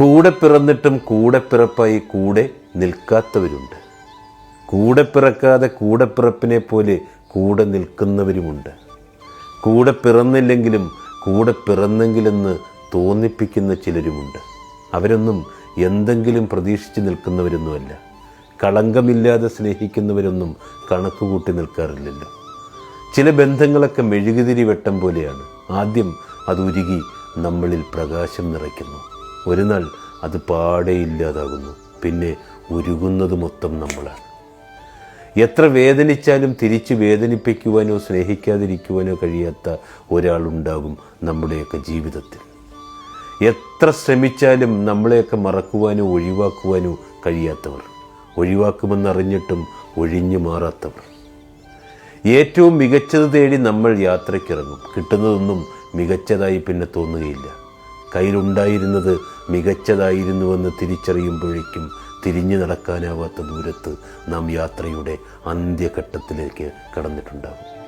കൂടെ പിറന്നിട്ടും കൂടെ പിറപ്പായി കൂടെ നിൽക്കാത്തവരുണ്ട്. കൂടെ പിറക്കാതെ കൂടെ പിറപ്പിനെ പോലെ കൂടെ നിൽക്കുന്നവരുമുണ്ട്. കൂടെ പിറന്നില്ലെങ്കിലും കൂടെ പിറന്നെങ്കിലെന്ന് തോന്നിപ്പിക്കുന്ന ചിലരുമുണ്ട്. അവരൊന്നും എന്തെങ്കിലും പ്രതീക്ഷിച്ച് നിൽക്കുന്നവരൊന്നുമല്ല. കളങ്കമില്ലാതെ സ്നേഹിക്കുന്നവരൊന്നും കണക്കുകൂട്ടി നിൽക്കാറില്ലല്ലോ. ചില ബന്ധങ്ങളൊക്കെ മെഴുകുതിരി വെട്ടം പോലെയാണ്. ആദ്യം അത് ഉരുകി നമ്മളിൽ പ്രകാശം നിറയ്ക്കുന്നു. ഒരു നാൾ അത് പാടെ ഇല്ലാതാകുന്നു. പിന്നെ ഉരുകുന്നത് മൊത്തം നമ്മളാണ്. എത്ര വേദനിച്ചാലും തിരിച്ച് വേദനിപ്പിക്കുവാനോ സ്നേഹിക്കാതിരിക്കുവാനോ കഴിയാത്ത ഒരാളുണ്ടാകും നമ്മുടെയൊക്കെ ജീവിതത്തിൽ. എത്ര ശ്രമിച്ചാലും നമ്മളെയൊക്കെ മറക്കുവാനോ ഒഴിവാക്കുവാനോ കഴിയാത്തവർ ഒഴിവാക്കുമെന്നറിഞ്ഞിട്ടും ഒഴിഞ്ഞു മാറാത്തവർ. ഏറ്റവും മികച്ചത് തേടി നമ്മൾ യാത്രയ്ക്കിറങ്ങും. കിട്ടുന്നതൊന്നും മികച്ചതായി പിന്നെ തോന്നുകയില്ല. കയ്യിലുണ്ടായിരുന്നത് മികച്ചതായിരുന്നുവെന്ന് തിരിച്ചറിയുമ്പോഴേക്കും തിരിഞ്ഞു നടക്കാനാവാത്ത ദൂരത്ത് നാം യാത്രയുടെ അന്ത്യഘട്ടത്തിലേക്ക് കടന്നിട്ടുണ്ടാകും